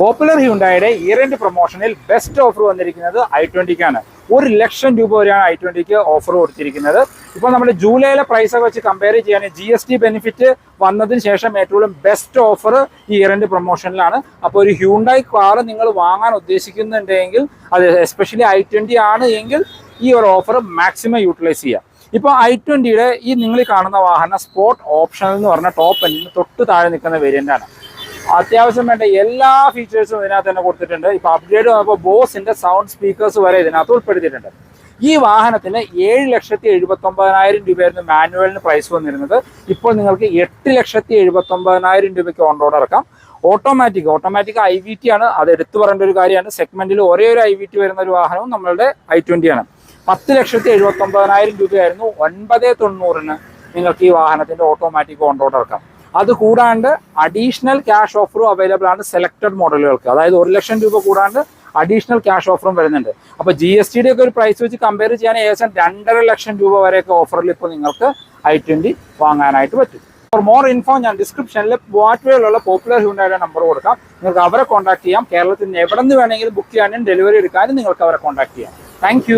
Popular ഹ്യുണ്ടായുടെ year end പ്രൊമോഷനിൽ best offer വന്നിരിക്കുന്നത് ഐ ട്വന്റിക്കാണ് ഒരു ലക്ഷം രൂപ വരെയാണ് ഐ ട്വന്റിക്ക് ഓഫർ കൊടുത്തിരിക്കുന്നത്. ഇപ്പോൾ നമ്മുടെ ജൂലൈയിലെ പ്രൈസൊക്കെ വെച്ച് കമ്പയർ ചെയ്യാൻ ജി എസ് ടി ബെനിഫിറ്റ് വന്നതിന് ശേഷം ഏറ്റവും ബെസ്റ്റ് ഓഫർ ഈ ഇയർ എൻഡ് പ്രൊമോഷനിലാണ് അപ്പോൾ ഒരു ഹ്യൂണ്ടായി കാർ നിങ്ങൾ വാങ്ങാൻ ഉദ്ദേശിക്കുന്നുണ്ടെങ്കിൽ അത് എസ്പെഷ്യലി ഐ ട്വന്റി ആണ് എങ്കിൽ ഈ ഒരു ഓഫർ മാക്സിമം യൂട്ടിലൈസ് ചെയ്യാം. ഇപ്പോൾ ഐ ട്വന്റിയുടെ ഈ നിങ്ങൾ കാണുന്ന വാഹനം സ്പോർട്ട് ഓപ്ഷണൽ എന്ന് പറഞ്ഞ ടോപ്പ് എൻഡിന് തൊട്ട് താഴെ നിൽക്കുന്ന വേരിയന്റ് ആണ്. അത്യാവശ്യം വേണ്ട എല്ലാ ഫീച്ചേഴ്സും ഇതിനകത്ത് തന്നെ കൊടുത്തിട്ടുണ്ട്. ഇപ്പൊ അപ്ഗ്രേഡ് വന്നപ്പോൾ ബോസിന്റെ സൗണ്ട് സ്പീക്കേഴ്സ് വരെ ഇതിനകത്ത് ഉൾപ്പെടുത്തിയിട്ടുണ്ട്. ഈ വാഹനത്തിന് ഏഴ് ലക്ഷത്തി എഴുപത്തി ഒമ്പതിനായിരം രൂപയായിരുന്നു മാനുവലിന് പ്രൈസ് വന്നിരുന്നത്. ഇപ്പോൾ നിങ്ങൾക്ക് എട്ട് ലക്ഷത്തി എഴുപത്തി ഒമ്പതിനായിരം രൂപയ്ക്ക് ഓൺ റോഡ് ഇറക്കാം. Automatic automatic I V T ആണ്. അത് എടുത്തു പറയേണ്ട ഒരു കാര്യമാണ്. സെഗ്മെന്റിൽ ഒരേ ഒരു ഐ വി ടി വരുന്ന ഒരു വാഹനവും നമ്മളുടെ ഐ ട്വന്റി ആണ്. പത്ത് ലക്ഷത്തി എഴുപത്തി ഒമ്പതിനായിരം രൂപയായിരുന്നു. ഒൻപത് തൊണ്ണൂറിന് നിങ്ങൾക്ക് ഈ വാഹനത്തിന്റെ ഓട്ടോമാറ്റിക് ഓൺ റോഡ് ഇറക്കാം. അത് കൂടാണ്ട് അഡീഷണൽ ക്യാഷ് ഓഫറും അവൈലബിൾ ആണ് സെലക്ടഡ് മോഡലുകൾക്ക് അതായത് ഒരു ലക്ഷം രൂപ കൂടാണ്ട് അഡീഷണൽ ക്യാഷ് ഓഫറും വരുന്നുണ്ട്. അപ്പോൾ ജി എസ് ടിയുടെ ഒക്കെ ഒരു പ്രൈസ് വെച്ച് കമ്പയർ ചെയ്യാൻ ഏകദേശം രണ്ടര ലക്ഷം രൂപ വരെയൊക്കെ ഓഫറിൽ ഇപ്പൊ നിങ്ങൾക്ക് ഐ ട്വന്റി വാങ്ങാനായിട്ട് പറ്റും. ഫോർ മോർ ഇൻഫോ ഞാൻ ഡിസ്ക്രിപ്ഷനിൽ വാട്ട്വേയിലുള്ള പോപ്പുലർ ഹ്യൂണ്ടായുടെ നമ്പർ കൊടുക്കാം. നിങ്ങൾക്ക് അവരെ കോൺടാക്ട് ചെയ്യാം. കേരളത്തിൽ നിന്ന് എവിടെ നിന്ന് വേണമെങ്കിലും ബുക്ക് ചെയ്യാനും ഡെലിവറി എടുക്കാനും നിങ്ങൾക്ക് അവരെ കോൺടാക്ട് ചെയ്യാം. താങ്ക്